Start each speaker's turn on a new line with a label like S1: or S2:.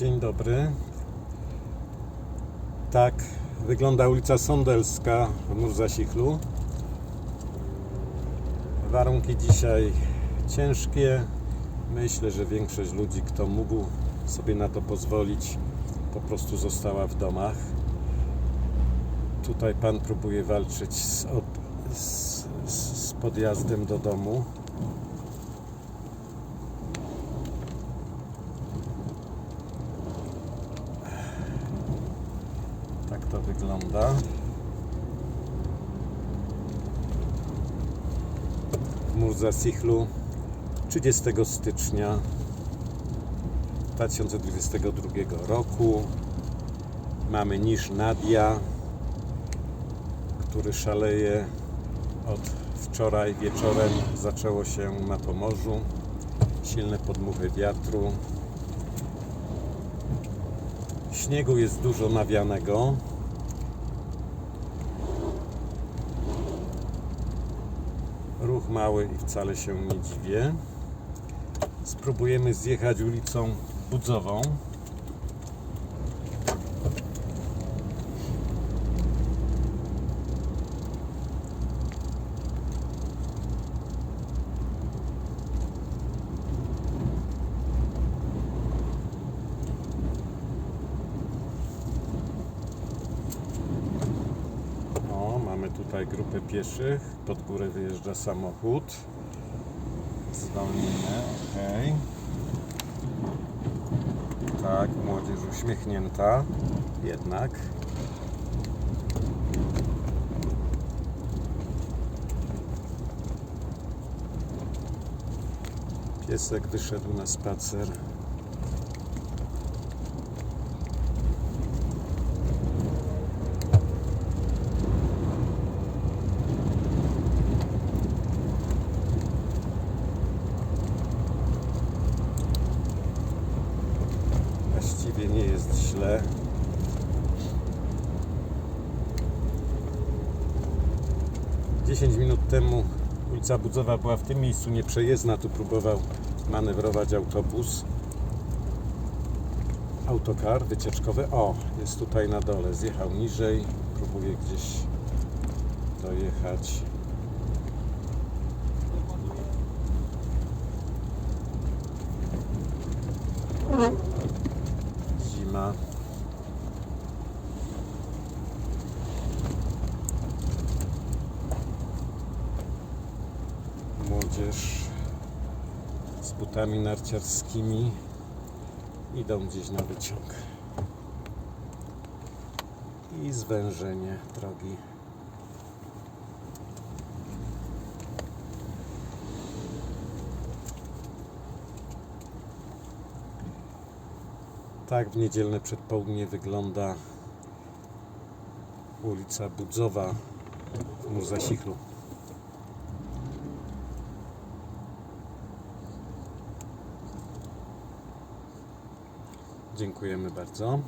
S1: Dzień dobry. Tak wygląda ulica Sondelska w Murzasichlu. Warunki dzisiaj ciężkie. Myślę, że większość ludzi, kto mógł sobie na to pozwolić, po prostu została w domach. Tutaj pan próbuje walczyć z, z, z podjazdem do domu. Tak to wygląda. W Murzasichlu 30 stycznia 2022 roku mamy niż Nadia, który szaleje od wczoraj wieczorem. Zaczęło się na Pomorzu. Silne podmuchy wiatru. Śniegu jest dużo nawianego. Ruch mały i wcale się nie dziwię. Spróbujemy zjechać ulicą Budzową. O, mamy tutaj grupę pieszych. Pod górę wyjeżdża samochód. Zwolnimy, ok. Tak, młodzież uśmiechnięta. Jednak. Piesek wyszedł na spacer. Właściwie nie jest źle. Dziesięć minut temu ulica Budzowa była w tym miejscu nieprzejezdna. Tu próbował manewrować autobus. Autokar wycieczkowy. O, jest tutaj na dole. Zjechał niżej. Próbuje gdzieś dojechać. Młodzież z butami narciarskimi idą gdzieś na wyciąg. I zwężenie drogi. Tak w niedzielne przedpołudnie wygląda ulica Budzowa w Murzasichlu. Dziękujemy bardzo.